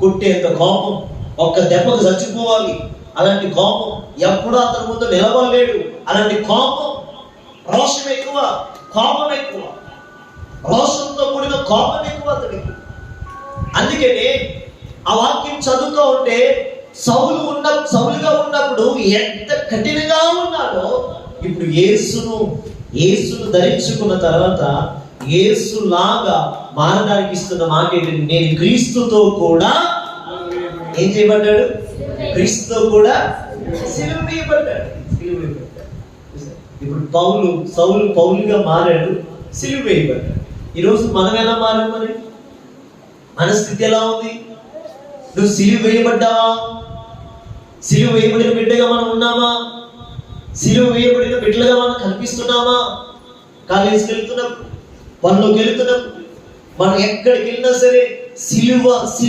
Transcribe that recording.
కొట్టేంత కోపం. ఒక్క దెబ్బకు చచ్చిపోవాలి. అలాంటి కోపం ఎప్పుడు అతని ముందు నిలబడలేడు. అలాంటి కోపం రోషం ఎక్కువ కోపం ఎక్కువ. రోషంతో కూడిన కోపం ఎక్కువ అతనికి. అందుకనే ఆ వాక్యం చదువుతూ ఉంటే సౌలు ఉన్న సౌలుగా ఉన్నప్పుడు ఎంత కఠినంగా ఉన్నాడో ఇప్పుడు ఏసును ఏసును ధరించుకున్న తర్వాత యేసులాగా మారడానికి ఇస్తున్న మాట ఏంటంటే నేను క్రీస్తుతో కూడా ఏం చేయబడ్డాడు? క్రీస్తుతో కూడా సిలువ వేయబడ్డాడు ఇప్పుడు పౌలు సౌలు పౌలుగా మారాడు సిలువ వేయబడ్డాడు ఈరోజు మనం ఎలా మారాం మరి? మన స్థితి ఎలా ఉంది? నువ్వు సిలువ వేయబడ్డావా సిలువ వేయబడిన బిడ్డగా మనం ఉన్నామా? సిలువ వేయబడిన బిడ్డలుగా మనం కనిపిస్తున్నామా? కాలేజీకి వెళ్తున్నప్పుడు మనలోకి వెళుతున్నాం మనం ఎక్కడికి వెళ్ళినా సరే సిలువ